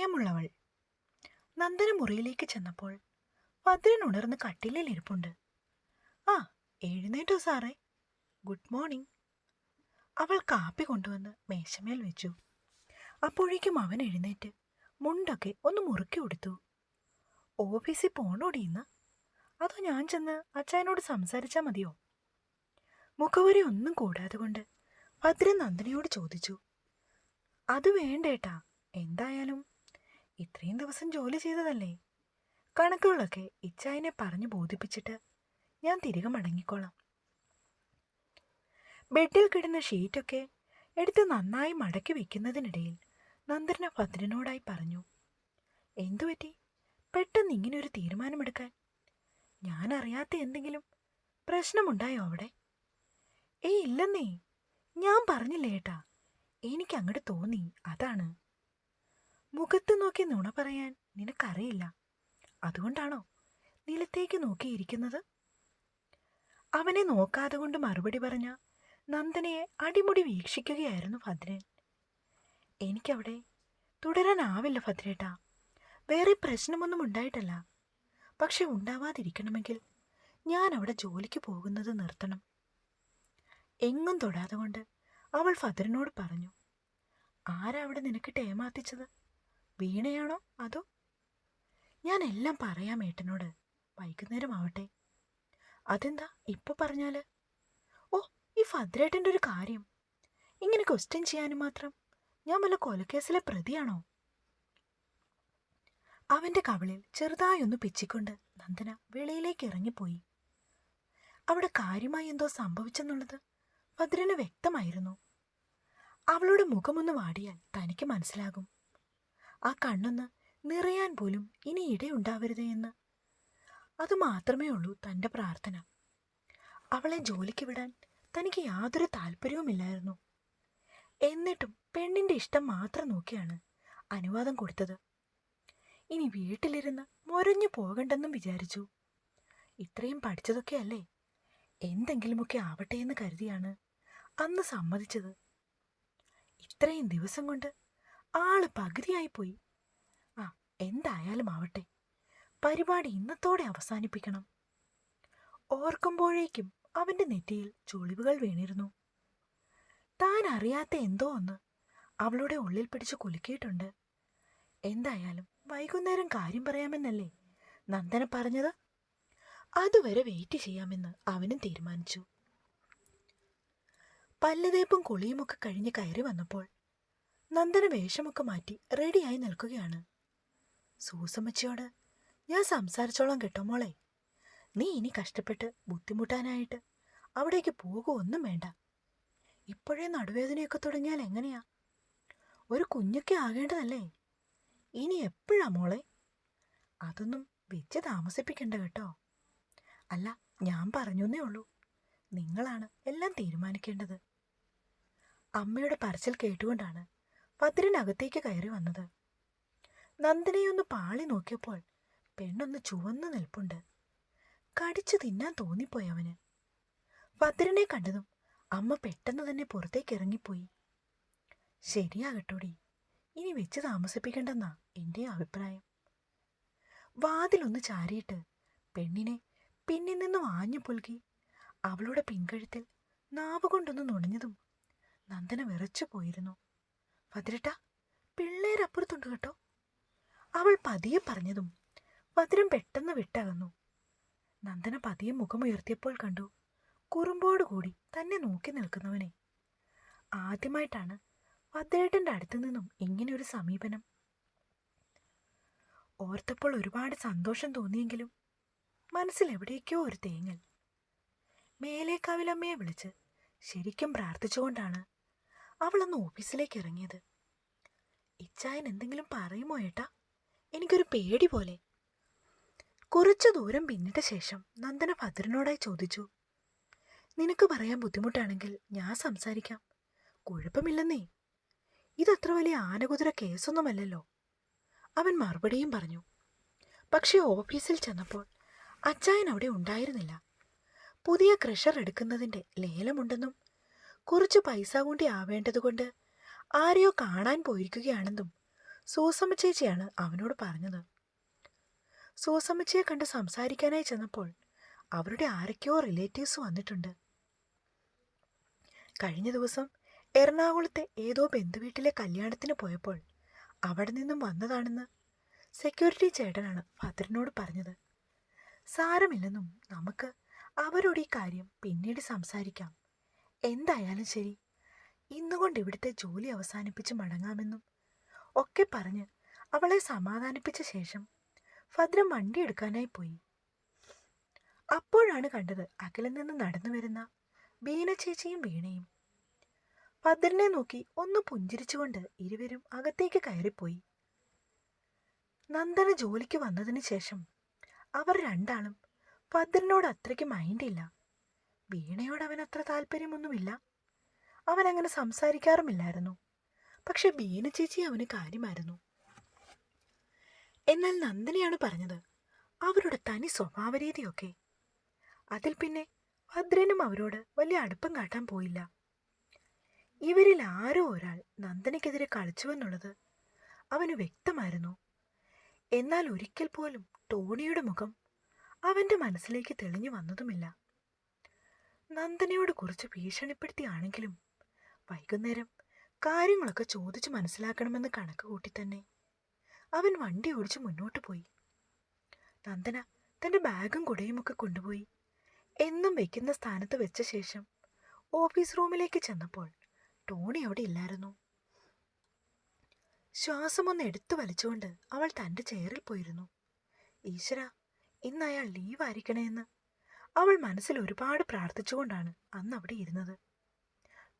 പ്രിയമുള്ളവൾ. നന്ദന മുറിയിലേക്ക് ചെന്നപ്പോൾ ഭദ്രൻ ഉണർന്ന് കട്ടിലിൽ ഇരിപ്പുണ്ട്. ആ എഴുന്നേറ്റോ സാറേ. Good morning. അവൾ കാപ്പി കൊണ്ടുവന്ന് മേശമേൽ വെച്ചു. അപ്പോഴേക്കും അവൻ എഴുന്നേറ്റ് മുണ്ടൊക്കെ ഒന്ന് മുറുക്കി കൊടുത്തു. ഓഫീസിൽ പോണോടി ഇന്ന്? അതോ ഞാൻ ചെന്ന് അച്ഛനോട് സംസാരിച്ചാൽ മതിയോ? മുഖവരി ഒന്നും കൂടാതെ കൊണ്ട് ഭദ്രൻ നന്ദിനിയോട് ചോദിച്ചു. അത് വേണ്ടേട്ടാ. എന്തായാലും ഇത്രയും ദിവസം ജോലി ചെയ്തതല്ലേ? കണക്കുകളൊക്കെ ഇച്ചായനെ പറഞ്ഞു ബോധിപ്പിച്ചിട്ട് ഞാൻ തിരികെ മടങ്ങിക്കോളാം. ബെഡിൽ കിടന്ന ഷീറ്റൊക്കെ എടുത്ത് നന്നായി മടക്കി വെക്കുന്നതിനിടയിൽ നന്ദന ഭദ്രനോടായി പറഞ്ഞു എന്തു പറ്റി? പെട്ടെന്ന് ഇങ്ങനെ ഒരു തീരുമാനമെടുക്കാൻ? ഞാൻ അറിയാത്ത എന്തെങ്കിലും പ്രശ്നമുണ്ടായോ അവിടെ? ഏയ് ഇല്ലെന്നേ. ഞാൻ പറഞ്ഞില്ലേ ഏട്ടാ. എനിക്ക് അങ്ങോട്ട് തോന്നി. അതാണ്. മുഖത്ത് നോക്കി നുണ പറയാൻ നിനക്കറിയില്ല. അതുകൊണ്ടാണോ നിലത്തേക്ക് നോക്കിയിരിക്കുന്നത്? അവനെ നോക്കാതെ കൊണ്ട് മറുപടി പറഞ്ഞ നന്ദനയെ അടിമുടി വീക്ഷിക്കുകയായിരുന്നു ഭദ്രൻ. എനിക്കവിടെ തുടരാനാവില്ല ഭദ്രേട്ട. വേറെ പ്രശ്നമൊന്നും ഉണ്ടായിട്ടല്ല. പക്ഷെ ഉണ്ടാവാതിരിക്കണമെങ്കിൽ ഞാൻ അവിടെ ജോലിക്ക് പോകുന്നത് നിർത്തണം. എങ്ങും തൊടാതെ കൊണ്ട് അവൾ ഭദ്രനോട് പറഞ്ഞു ആരാ അവിടെ നിനക്ക് ടേമാത്തിച്ചത്? വീണയാണോ അതോ? ഞാൻ എല്ലാം പറയാം ഏട്ടനോട്. വൈകുന്നേരം ആവട്ടെ അതെന്താ ഇപ്പൊ പറഞ്ഞാൽ? ഓ ഈ ഭദ്രേട്ടന്റെ ഒരു കാര്യം. ഇങ്ങനെ ക്വസ്റ്റ്യൻ ചെയ്യാനും മാത്രം ഞാൻ വല്ല കൊലക്കേസിലെ പ്രതിയാണോ? അവന്റെ കവിളിൽ ചെറുതായി ഒന്ന് പിച്ചിക്കൊണ്ട് നന്ദന വെളിയിലേക്ക് ഇറങ്ങിപ്പോയി. അവിടെ കാര്യമായി എന്തോ സംഭവിച്ചെന്നുള്ളത് ഭദ്രന് വ്യക്തമായിരുന്നു. അവളുടെ മുഖമൊന്ന് വാടിയാൽ തനിക്ക് മനസ്സിലാകും. ആ കണ്ണൊന്ന് നിറയാൻ പോലും ഇനി ഇടയുണ്ടാവരുതേ എന്ന്. അതുമാത്രമേ ഉള്ളൂ തന്റെ പ്രാർത്ഥന. അവളെ ജോലിക്ക് വിടാൻ തനിക്ക് യാതൊരു താല്പര്യവുമില്ലായിരുന്നു. എന്നിട്ടും പെണ്ണിന്റെ ഇഷ്ടം മാത്രം നോക്കിയാണ് അനുവാദം കൊടുത്തത്. ഇനി വീട്ടിലിരുന്ന് മുരഞ്ഞു പോകണ്ടെന്നും വിചാരിച്ചു. ഇത്രയും പഠിച്ചതൊക്കെയല്ലേ എന്തെങ്കിലുമൊക്കെ ആവട്ടെ എന്ന് കരുതിയാണ് അന്ന് സമ്മതിച്ചത്. ഇത്രയും ദിവസം കൊണ്ട് ആൾ പകുതിയായിപ്പോയി. ആ എന്തായാലും ആവട്ടെ. പരിപാടി ഇന്നത്തോടെ അവസാനിപ്പിക്കണം. ഓർക്കുമ്പോഴേക്കും അവന്റെ നെറ്റിയിൽ ചുളിവുകൾ വീണിരുന്നു. താൻ അറിയാത്ത എന്തോ ഒന്ന് അവളുടെ ഉള്ളിൽ പിടിച്ച് കുലുക്കിയിട്ടുണ്ട്. എന്തായാലും വൈകുന്നേരം കാര്യം പറയാമെന്നല്ലേ നന്ദന പറഞ്ഞത്? അതുവരെ വെയിറ്റ് ചെയ്യാമെന്ന് അവനും തീരുമാനിച്ചു. പല്ലുതേപ്പും കുളിയുമൊക്കെ കഴിഞ്ഞ് കയറി വന്നപ്പോൾ നന്ദന വേഷമൊക്കെ മാറ്റി റെഡിയായി നിൽക്കുകയാണ്. സൂസമ്മച്ചിയോട് ഞാൻ സംസാരിച്ചോളാം കേട്ടോ മോളെ. നീ ഇനി കഷ്ടപ്പെട്ട് ബുദ്ധിമുട്ടാനായിട്ട് അവിടേക്ക് പോകുമൊന്നും വേണ്ട. ഇപ്പോഴേ നടുവേദനയൊക്കെ തുടങ്ങിയാൽ എങ്ങനെയാ? ഒരു കുഞ്ഞൊക്കെ ആകേണ്ടതല്ലേ? ഇനി എപ്പോഴാ മോളെ? അതൊന്നും വെച്ച് താമസിപ്പിക്കണ്ട കേട്ടോ. അല്ല ഞാൻ പറഞ്ഞേ ഉള്ളൂ. നിങ്ങളാണ് എല്ലാം തീരുമാനിക്കേണ്ടത്. അമ്മയുടെ പറച്ചിൽ കേട്ടുകൊണ്ടാണ് ഭദ്രനകത്തേക്ക് കയറി വന്നത്. നന്ദിനിയൊന്ന് പാളി നോക്കിയപ്പോൾ പെണ്ണൊന്ന് ചുവന്നു നിൽപ്പുണ്ട്. കടിച്ചു തിന്നാൻ തോന്നിപ്പോയി അവന്. ഭദ്രനെ കണ്ടതും അമ്മ പെട്ടെന്ന് തന്നെ പുറത്തേക്ക് ഇറങ്ങിപ്പോയി. ശരിയാകട്ടോടി ഇനി വെച്ച് താമസിപ്പിക്കണ്ടെന്നാ എന്റെ അഭിപ്രായം. വാതിലൊന്ന് ചാരിയിട്ട് പെണ്ണിനെ പിന്നിൽ നിന്ന് വാഞ്ഞു പുൽകി അവളുടെ പിൻകഴുത്തിൽ നാവ് കൊണ്ടൊന്ന് നുണഞ്ഞതും നന്ദന വിറച്ചു പോയിരുന്നു ഭദ്രട്ട പിള്ളേരപ്പുറത്തുണ്ട് കേട്ടോ. അവൾ പതിയെ പറഞ്ഞതും ഭദ്രം പെട്ടെന്ന് വിട്ടകന്നു. നന്ദന പതിയെ മുഖമുയർത്തിയപ്പോൾ കണ്ടു കുറുമ്പോടുകൂടി തന്നെ നോക്കി നിൽക്കുന്നവനെ. ആദ്യമായിട്ടാണ് ഭദ്രേട്ടന്റെ അടുത്തു നിന്നും ഇങ്ങനെയൊരു സമീപനം. ഓർത്തപ്പോൾ ഒരുപാട് സന്തോഷം തോന്നിയെങ്കിലും മനസ്സിൽ എവിടേക്കോ ഒരു തേങ്ങൽ. മേലേക്കാവിലമ്മയെ വിളിച്ച് ശരിക്കും പ്രാർത്ഥിച്ചുകൊണ്ടാണ് അവളന്ന് ഓഫീസിലേക്ക് ഇറങ്ങിയത്. ഇച്ചായൻ എന്തെങ്കിലും പറയുമോ ഏട്ടാ? എനിക്കൊരു പേടി പോലെ. കുറച്ചു ദൂരം പിന്നിട്ട ശേഷം നന്ദന ഭദ്രനോടായി ചോദിച്ചു. നിനക്ക് പറയാൻ ബുദ്ധിമുട്ടാണെങ്കിൽ ഞാൻ സംസാരിക്കാം. കുഴപ്പമില്ലെന്നേ. ഇതത്ര വലിയ ആനകുതിര കേസൊന്നുമല്ലല്ലോ. അവൻ മറുപടിയും പറഞ്ഞു. പക്ഷേ ഓഫീസിൽ ചെന്നപ്പോൾ അച്ചായൻ അവിടെ ഉണ്ടായിരുന്നില്ല. പുതിയ ക്രഷർ എടുക്കുന്നതിന്റെ ലേലമുണ്ടെന്നും കുറച്ച് പൈസ കൂടി ആവേണ്ടതുകൊണ്ട് ആരെയോ കാണാൻ പോയിരിക്കുകയാണെന്നും സൂസമ്മ ചേച്ചിയാണ് അവനോട് പറഞ്ഞത്. സൂസമ്മച്ചിയെ കണ്ട് സംസാരിക്കാനായി ചെന്നപ്പോൾ അവരുടെ ആരൊക്കെയോ റിലേറ്റീവ്സ് വന്നിട്ടുണ്ട്. കഴിഞ്ഞ ദിവസം എറണാകുളത്തെ ഏതോ ബന്ധുവീട്ടിലെ കല്യാണത്തിന് പോയപ്പോൾ അവിടെ നിന്നും വന്നതാണെന്ന് സെക്യൂരിറ്റി ചേട്ടനാണ് ഭദ്രനോട് പറഞ്ഞത്. സാരമില്ലെന്നും നമുക്ക് അവരോട് ഈ കാര്യം പിന്നീട് സംസാരിക്കാം. എന്തായാലും ശരി. ഇന്നുകൊണ്ട് ഇവിടുത്തെ ജോലി അവസാനിപ്പിച്ച് മടങ്ങാമെന്നും ഒക്കെ പറഞ്ഞ് അവളെ സമാധാനിപ്പിച്ച ശേഷം ഭദ്രം വണ്ടി എടുക്കാനായി പോയി. അപ്പോഴാണ് കണ്ടത് അകലിൽ നിന്ന് നടന്നു വരുന്ന ബീന ചേച്ചിയും വീണയും. ഭദ്രനെ നോക്കി ഒന്ന് പുഞ്ചിരിച്ചുകൊണ്ട് ഇരുവരും അകത്തേക്ക് കയറിപ്പോയി. നന്ദന ജോലിക്ക് വന്നതിന് ശേഷം അവർ രണ്ടാളും ഭദ്രനോട് അത്രയ്ക്ക് മൈൻഡില്ല വീണയോട് അവൻ അത്ര താല്പര്യമൊന്നുമില്ല. അവൻ അങ്ങനെ സംസാരിക്കാറുമില്ലായിരുന്നു. പക്ഷെ വീണ ചേച്ചി അവന് കാര്യമായിരുന്നു. എന്നാൽ നന്ദിനിയാണ് പറഞ്ഞത് അവരുടെ തനി സ്വഭാവരീതിയൊക്കെ. അതിൽ പിന്നെ ഭദ്രനും അവരോട് വലിയ അടുപ്പം കാട്ടാൻ പോയില്ല. ഇവരിൽ ആരോ ഒരാൾ നന്ദനയ്ക്കെതിരെ കളിച്ചുവെന്നുള്ളത് അവന് വ്യക്തമായിരുന്നു. എന്നാൽ ഒരിക്കൽ പോലും ടോണിയുടെ മുഖം അവന്റെ മനസ്സിലേക്ക് തെളിഞ്ഞു വന്നതുമില്ല. നന്ദനയോട് കുറച്ച് ഭീഷണിപ്പെടുത്തിയാണെങ്കിലും വൈകുന്നേരം കാര്യങ്ങളൊക്കെ ചോദിച്ച് മനസ്സിലാക്കണമെന്ന് കണക്ക് കൂട്ടി തന്നെ അവൻ വണ്ടി ഓടിച്ച് മുന്നോട്ട് പോയി. നന്ദന തന്റെ ബാഗും കുടയുമൊക്കെ കൊണ്ടുപോയി. എന്നും വെക്കുന്ന സ്ഥാനത്ത് വെച്ച ശേഷം ഓഫീസ് റൂമിലേക്ക് ചെന്നപ്പോൾ ടോണി അവിടെ ഇല്ലായിരുന്നു. ശ്വാസമൊന്ന് എടുത്തു വലിച്ചുകൊണ്ട് അവൾ തന്റെ ചെയറിൽ പോയിരുന്നു. ഈശ്വര ഇന്ന് അയാൾ ലീവ് ആയിരിക്കണേന്ന് അവൾ മനസ്സിൽ ഒരുപാട് പ്രാർത്ഥിച്ചുകൊണ്ടാണ് അന്ന് അവിടെ ഇരുന്നത്.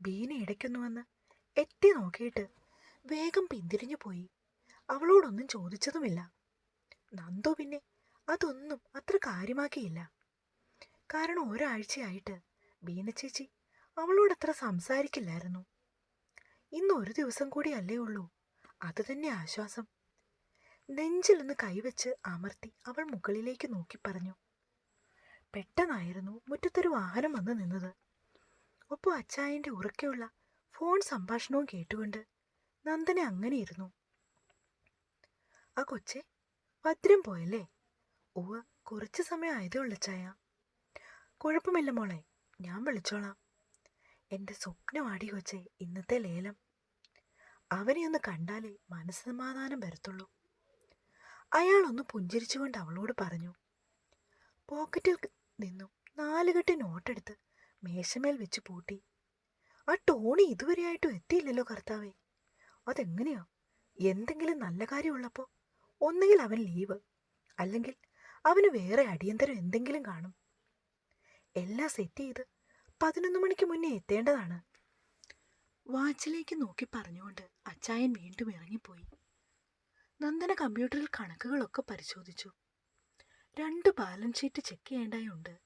ബീന ഇടയ്ക്കൊന്നുവന്ന് എത്തി നോക്കിയിട്ട് വേഗം പിന്തിരിഞ്ഞു പോയി. അവളോടൊന്നും ചോദിച്ചതുമില്ല. നന്ദു പിന്നെ അതൊന്നും അത്ര കാര്യമാക്കിയില്ല. കാരണം ഒരാഴ്ചയായിട്ട് ബീന ചേച്ചി അവളോടത്ര സംസാരിക്കില്ലായിരുന്നു. ഇന്ന് ഒരു ദിവസം കൂടി അല്ലേ ഉള്ളൂ. അത് തന്നെ ആശ്വാസം. നെഞ്ചിലൊന്ന് കൈവച്ച് അമർത്തി അവൾ മുകളിലേക്ക് നോക്കി പറഞ്ഞു. പെട്ടെന്നായിരുന്നു മുറ്റത്തൊരു വാഹനം വന്ന് നിന്നത്. ഒപ്പം അച്ചായന്റെ ഉറക്കെയുള്ള ഫോൺ സംഭാഷണവും കേട്ടുകൊണ്ട് നന്ദനെ അങ്ങനെ ഇരുന്നു. ആ കൊച്ചെ ഭദ്രം പോയല്ലേ? ഉവ്വ് കുറച്ച് സമയം ആയതേ ചായ കുഴപ്പമില്ല മോളെ ഞാൻ വിളിച്ചോളാം. എന്റെ സ്വപ്നമാടി കൊച്ചെ ഇന്നത്തെ ലേലം. അവനെ ഒന്ന് കണ്ടാലേ മനസ്സമാധാനം വരത്തുള്ളൂ. അയാളൊന്ന് പുഞ്ചിരിച്ചുകൊണ്ട് അവളോട് പറഞ്ഞു പോക്കറ്റിൽ നിന്നും. നാലുകെട്ട് നോട്ടെടുത്ത് മേശമേൽ വെച്ച് പൂട്ടി. ആ ടോണി ഇതുവരെയായിട്ടും എത്തിയില്ലല്ലോ കർത്താവേ. അതെങ്ങനെയാ? എന്തെങ്കിലും നല്ല കാര്യമുള്ളപ്പോൾ ഒന്നുകിൽ അവൻ ലീവ് അല്ലെങ്കിൽ അവന് വേറെ അടിയന്തരം എന്തെങ്കിലും കാണും. എല്ലാം സെറ്റ് ചെയ്ത് പതിനൊന്ന് മണിക്ക് മുന്നേ എത്തേണ്ടതാണ്. വാച്ചിലേക്ക് നോക്കി പറഞ്ഞുകൊണ്ട് അച്ചായൻ വീണ്ടും ഇറങ്ങിപ്പോയി. നന്ദന കമ്പ്യൂട്ടറിൽ കണക്കുകളൊക്കെ പരിശോധിച്ചു. രണ്ട് ബാലൻസ് ഷീറ്റ് ചെക്ക് ചെയ്യേണ്ടതായുണ്ട്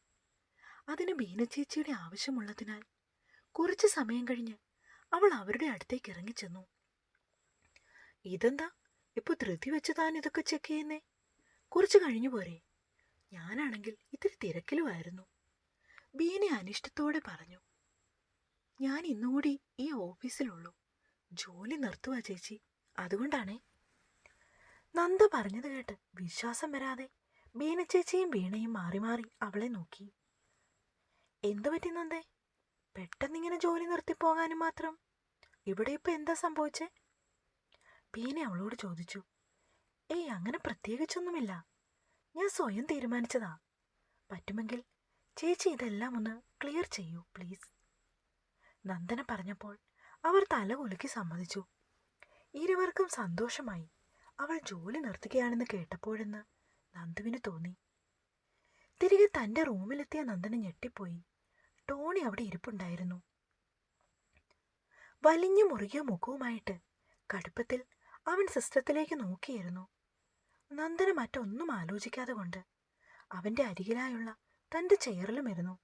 അതിന് ബീനച്ചേച്ചിയുടെ ആവശ്യമുള്ളതിനാൽ കുറച്ച് സമയം കഴിഞ്ഞ് അവൾ അവരുടെ അടുത്തേക്ക് ഇറങ്ങിച്ചെന്നു. ഇതെന്താ? ഇപ്പൊ ധൃതി വെച്ച് താൻ ഇതൊക്കെ ചെക്ക് ചെയ്യുന്നേ? കുറച്ച് കഴിഞ്ഞു പോരെ. ഞാനാണെങ്കിൽ ഇത്തിരി തിരക്കിലുമായിരുന്നു ബീന അനിഷ്ടത്തോടെ പറഞ്ഞു. ഞാൻ ഇന്നുകൂടി ഈ ഓഫീസിലുള്ളൂ. ജോലി നിർത്തുവാ ചേച്ചി. അതുകൊണ്ടാണേ. നന്ദ പറഞ്ഞത് കേട്ട് വിശ്വാസം വരാതെ ബീന ചേച്ചിയും വീണയും മാറി മാറി അവളെ നോക്കി. എന്തു പറ്റി നന്ദേ? പെട്ടെന്നിങ്ങനെ ജോലി നിർത്തിപ്പോകാനും മാത്രം? ഇവിടെ ഇപ്പൊ എന്താ സംഭവിച്ചേ? ബീന അവളോട് ചോദിച്ചു. ഏയ് അങ്ങനെ പ്രത്യേകിച്ചൊന്നുമില്ല. ഞാൻ സ്വയം തീരുമാനിച്ചതാ. പറ്റുമെങ്കിൽ ചേച്ചി ഇതെല്ലാം ഒന്ന് ക്ലിയർ ചെയ്യൂ പ്ലീസ്. നന്ദന പറഞ്ഞപ്പോൾ അവർ തല കുലുക്കി സമ്മതിച്ചു. ഇരുവർക്കും സന്തോഷമായി. അവൾ ജോലി നിർത്തുകയാണെന്ന് കേട്ടപ്പോഴെന്ന് നന്ദുവിന് തോന്നി. തിരികെ തന്റെ റൂമിലെത്തിയ നന്ദന ഞെട്ടിപ്പോയി. ടോണി അവിടെ ഇരിപ്പുണ്ടായിരുന്നു. വലിഞ്ഞു മുറുകിയ മുഖവുമായിട്ട് കടുപ്പത്തിൽ അവൻ സിസ്റ്റത്തിലേക്ക് നോക്കിയിരുന്നു. നന്ദന മറ്റൊന്നും ആലോചിക്കാതെ കൊണ്ട് അവന്റെ അരികിലായുള്ള തന്റെ ചെയറിലുമിരുന്നു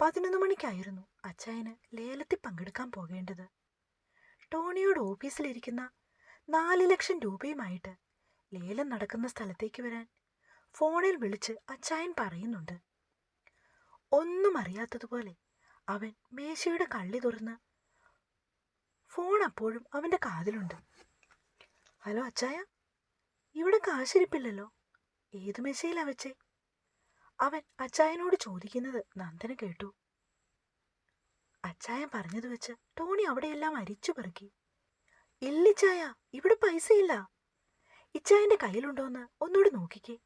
പതിനൊന്ന് മണിക്കായിരുന്നു അച്ചായന് ലേലത്തിൽ പങ്കെടുക്കാൻ പോകേണ്ടത്. ടോണിയോട് ഓഫീസിലിരിക്കുന്ന നാല് ലക്ഷം രൂപയുമായിട്ട് ലേലം നടക്കുന്ന സ്ഥലത്തേക്ക് വരാൻ. ഫോണിൽ വിളിച്ച് അച്ചായൻ പറയുന്നുണ്ട്. ഒന്നും അറിയാത്തതുപോലെ അവൻ മേശയുടെ കള്ളി തുറന്ന് ഫോൺ അപ്പോഴും അവന്റെ കാതിലുണ്ട്. ഹലോ അച്ചായ ഇവിടെ കാശിരിപ്പില്ലല്ലോ. ഏത് മേശയിലാ വെച്ചേ? അവൻ അച്ചായനോട് ചോദിക്കുന്നത് നന്ദന കേട്ടു. അച്ചായൻ പറഞ്ഞത് വെച്ച് ടോണി അവിടെയെല്ലാം അരിച്ചു പെറുക്കി. ഇല്ലിച്ചായ ഇവിടെ പൈസയില്ല. ഇച്ചായന്റെ കയ്യിലുണ്ടോന്ന് ഒന്നുകൂടി നോക്കിക്കേ.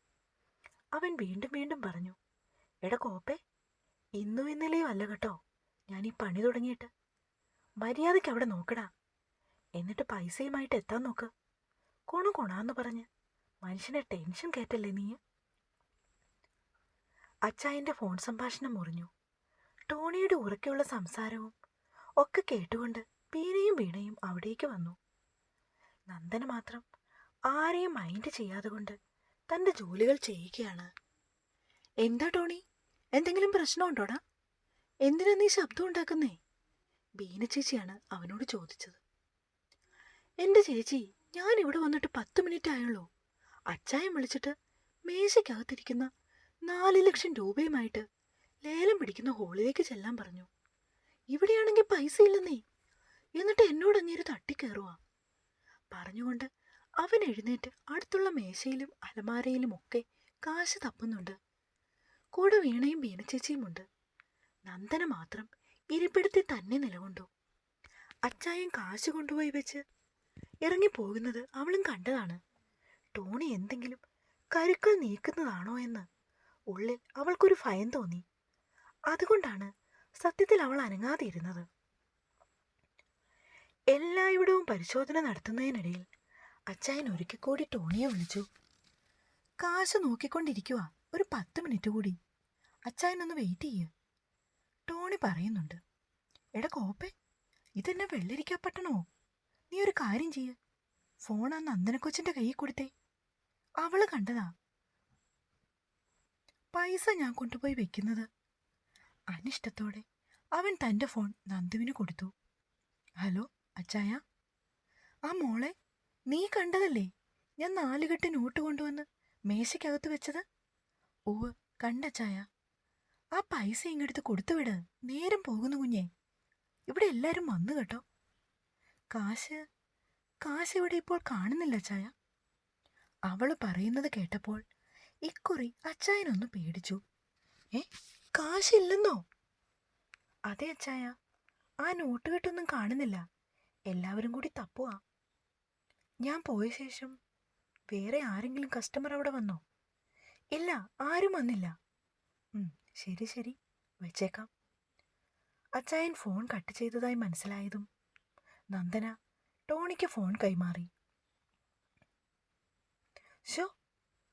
അവൻ വീണ്ടും വീണ്ടും പറഞ്ഞു എടാ കോപ്പേ ഇന്നും ഇന്നലെയും അല്ല കേട്ടോ ഞാൻ ഈ പണി തുടങ്ങിയിട്ട്. മര്യാദയ്ക്ക് അവിടെ നോക്കടാ. എന്നിട്ട് പൈസയുമായിട്ട് എത്താൻ നോക്ക്. കൊണ കൊണാന്ന് പറഞ്ഞ് മനുഷ്യനെ ടെൻഷൻ കയറ്റല്ലേ നീ? അച്ചായന്റെ ഫോൺ സംഭാഷണം മുറിഞ്ഞു. ടോണിയുടെ ഉറക്കെയുള്ള സംസാരവും ഒക്കെ കേട്ടുകൊണ്ട് പീനയും വീണയും അവിടേക്ക് വന്നു. നന്ദന മാത്രം ആരെയും മൈൻഡ് ചെയ്യാതെ കൊണ്ട് തന്റെ ജോലികൾ ചെയ്യുകയാണ്. എന്താ ടോണി? എന്തെങ്കിലും പ്രശ്നമുണ്ടോടാ എന്തിനാ നീ ശബ്ദം ഉണ്ടാക്കുന്നേ? ബീന ചേച്ചിയാണ് അവനോട് ചോദിച്ചത്. എന്റെ ചേച്ചി ഞാൻ ഇവിടെ വന്നിട്ട് പത്ത് മിനിറ്റ് ആയുള്ളൂ. അച്ചായം വിളിച്ചിട്ട് മേശയ്ക്കകത്തിരിക്കുന്ന നാല് ലക്ഷം രൂപയുമായിട്ട് ലേലം പിടിക്കുന്ന ഹോളിലേക്ക് ചെല്ലാൻ പറഞ്ഞു. ഇവിടെയാണെങ്കിൽ പൈസ ഇല്ലെന്നേ. എന്നിട്ട് എന്നോട് അങ്ങേര് തട്ടിക്കയറുക പറഞ്ഞുകൊണ്ട് അവൻ എഴുന്നേറ്റ് അടുത്തുള്ള മേശയിലും അലമാരയിലും ഒക്കെ കാശ് തപ്പുന്നുണ്ട്. കൂടെ വീണയും വീണച്ചേച്ചിയുമുണ്ട് നന്ദന മാത്രം ഇരിപ്പിടത്തിൽ തന്നെ നിലകൊണ്ടു. അച്ചായൻ കാശ് കൊണ്ടുപോയി വെച്ച് ഇറങ്ങിപ്പോകുന്നത് അവളും കണ്ടതാണ്. ടോണി എന്തെങ്കിലും കരുക്കൾ നീക്കുന്നതാണോ എന്ന് ഉള്ളിൽ അവൾക്കൊരു ഭയം തോന്നി. അതുകൊണ്ടാണ് സത്യത്തിൽ അവൾ അനങ്ങാതിരുന്നത് എല്ലായിടവും പരിശോധന നടത്തുന്നതിനിടയിൽ അച്ചായൻ ഒരിക്കൽ കൂടി ടോണിയെ വിളിച്ചു. കാശ് നോക്കിക്കൊണ്ടിരിക്കുക ഒരു പത്ത് മിനിറ്റ് കൂടി. അച്ചായൻ ഒന്ന് വെയിറ്റ് ചെയ്യ്. ടോണി പറയുന്നുണ്ട്. എടാ കോപ്പേ ഇതെന്നെ വെള്ളരിക്കപ്പെട്ടണോ നീ ഒരു കാര്യം ചെയ്യ്. ഫോൺ ആ നന്ദനക്കൊച്ചിന്റെ കയ്യിൽ കൊടുത്തേ. അവൾ കണ്ടതാ. പൈസ ഞാൻ കൊണ്ടുപോയി വെക്കുന്നത്. അനിഷ്ടത്തോടെ അവൻ തന്റെ ഫോൺ നന്ദുവിന് കൊടുത്തു. ഹലോ അച്ചായ. ആ മോളെ നീ കണ്ടതല്ലേ? ഞാൻ നാലുകെട്ട് നോട്ട് കൊണ്ടുവന്ന് മേശയ്ക്കകത്ത് വെച്ചത്? ഓവ് കണ്ടച്ചായ ആ പൈസ ഇങ്ങെടുത്ത് കൊടുത്തുവിട്. നേരം പോകുന്നു കുഞ്ഞേ. ഇവിടെ എല്ലാവരും വന്നു കേട്ടോ. കാശ് കാശ് ഇവിടെ ഇപ്പോൾ കാണുന്നില്ല അച്ചായ അവൾ പറയുന്നത് കേട്ടപ്പോൾ ഇക്കുറി അച്ചായനൊന്ന് പേടിച്ചു. ഏ കാശില്ലെന്നോ? അതെ അച്ചായ ആ നോട്ട് കെട്ടൊന്നും കാണുന്നില്ല. എല്ലാവരും കൂടി തപ്പുക ഞാൻ പോയ ശേഷം വേറെ ആരെങ്കിലും കസ്റ്റമർ അവിടെ വന്നോ? ഇല്ല ആരും വന്നില്ല. ശരി ശരി. വെച്ചേക്കാം. അച്ചായൻ ഫോൺ കട്ട് ചെയ്തതായി മനസ്സിലായതും നന്ദന ടോണിക്ക് ഫോൺ കൈമാറി. ഷോ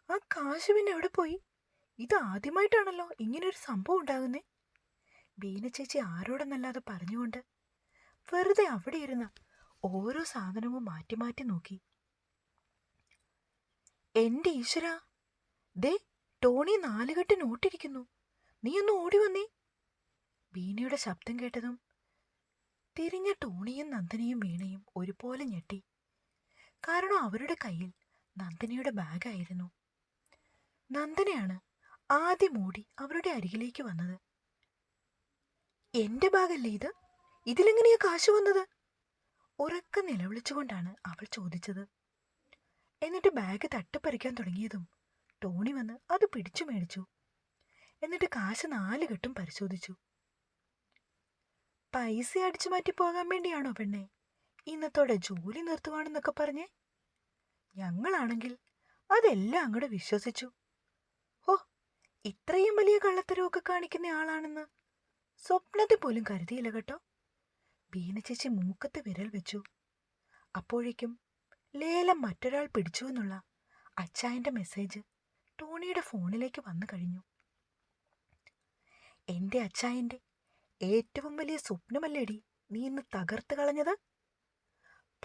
ആ കാശ് പിന്നെ എവിടെ പോയി? ഇത് ആദ്യമായിട്ടാണല്ലോ ഇങ്ങനൊരു സംഭവം ഉണ്ടാകുന്നേ. ബീന ചേച്ചി ആരോടെന്നല്ലാതെ പറഞ്ഞുകൊണ്ട് വെറുതെ അവിടെ ഇരുന്ന ഓരോ സാധനവും മാറ്റി മാറ്റി നോക്കി. എന്റെ ഈശ്വര ദേ ടോണി നാലുകെട്ട് നോട്ടിരിക്കുന്നു. നീ ഒന്ന് ഓടി വന്നേ. ബീനയുടെ ശബ്ദം കേട്ടതും തിരിഞ്ഞ ടോണിയും നന്ദനയും വീണയും ഒരുപോലെ ഞെട്ടി. കാരണം അവരുടെ കയ്യിൽ നന്ദനയുടെ ബാഗായിരുന്നു. നന്ദനയാണ് ആദ്യം ഓടി അവരുടെ അരികിലേക്ക് വന്നത്. എന്റെ ബാഗല്ലേ ഇത്? ഇതിലെങ്ങനെയാ കാശ് വന്നത്? ഉറക്ക നിലവിളിച്ചുകൊണ്ടാണ് അവൾ ചോദിച്ചത്. എന്നിട്ട് ബാഗ് തട്ടിപ്പറിക്കാൻ തുടങ്ങിയതും ടോണി വന്ന് അത് പിടിച്ചു മേടിച്ചു. എന്നിട്ട് കാശ് നാല് കെട്ടും പരിശോധിച്ചു. പൈസ അടിച്ചു മാറ്റി പോകാൻ വേണ്ടിയാണോ പെണ്ണെ? ഇന്നത്തോടെ ജോലി നിർത്തുവാണെന്നൊക്കെ പറഞ്ഞേ? ഞങ്ങളാണെങ്കിൽ അതെല്ലാം അങ്ങോട്ട് വിശ്വസിച്ചു. ഓ ഇത്രയും വലിയ കള്ളത്തരമൊക്കെ കാണിക്കുന്ന ആളാണെന്ന് സ്വപ്നത്തിൽ പോലും കരുതിയില്ല കേട്ടോ. ബീന ചേച്ചി മൂക്കത്ത് വിരൽ വെച്ചു. അപ്പോഴേക്കും ലേലം മറ്റൊരാൾ പിടിച്ചു എന്നുള്ള അച്ചായന്റെ മെസ്സേജ് ടോണിയുടെ ഫോണിലേക്ക് വന്നു കഴിഞ്ഞു. എന്റെ അച്ചായന്റെ ഏറ്റവും വലിയ സ്വപ്നമല്ലേടി നീ ഇന്ന് തകർത്ത് കളഞ്ഞത്?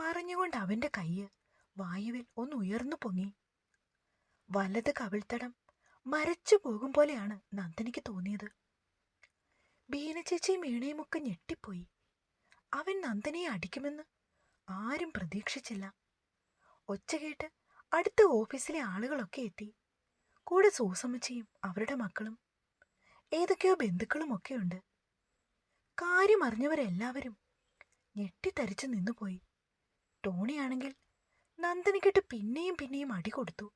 പറഞ്ഞുകൊണ്ട് അവന്റെ കയ്യ് വായുവിൽ ഒന്ന് ഉയർന്നു പൊങ്ങി. വലത് കവിൾത്തടം മരച്ചു പോകും പോലെയാണ് നന്ദനിക്ക് തോന്നിയത്. ബീനച്ചേച്ചിയും വീണയുമൊക്കെ ഞെട്ടിപ്പോയി. അവൻ നന്ദനയെ അടിക്കുമെന്ന് ആരും പ്രതീക്ഷിച്ചില്ല. ഒച്ച കേട്ട് അടുത്ത ഓഫീസിലെ ആളുകളൊക്കെ എത്തി. കൂടെ സൂസമ്മച്ചിയും അവരുടെ മക്കളും ഏതൊക്കെയോ ബന്ധുക്കളും ഒക്കെയുണ്ട് കാര്യം അറിഞ്ഞവരെല്ലാവരും ഞെട്ടിത്തരിച്ചു നിന്നുപോയി. ടോണിയാണെങ്കിൽ നന്ദനിക്കിട്ട് പിന്നെയും പിന്നെയും അടി കൊടുത്തു.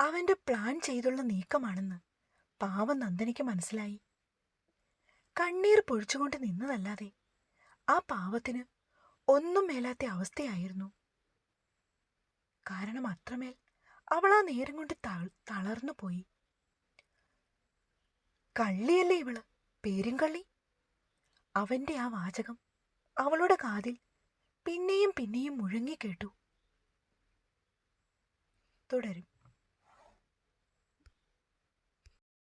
അവന്റെ പ്ലാൻ ചെയ്തുള്ള നീക്കമാണെന്ന് പാവം നന്ദനിക്ക് മനസ്സിലായി. കണ്ണീർ പൊഴിച്ചുകൊണ്ട് നിന്നതല്ലാതെ ആ പാവത്തിന് ഒന്നും മേലാത്ത അവസ്ഥയായിരുന്നു. കാരണം അത്രമേൽ അവൾ ആ നേരം കൊണ്ട് തളർന്നു പോയി. കള്ളിയല്ലേ ഇവൾ? പേരും കള്ളി? അവന്റെ ആ വാചകം അവളുടെ കാതിൽ പിന്നെയും പിന്നെയും മുഴങ്ങിക്കേട്ടു തുടരും.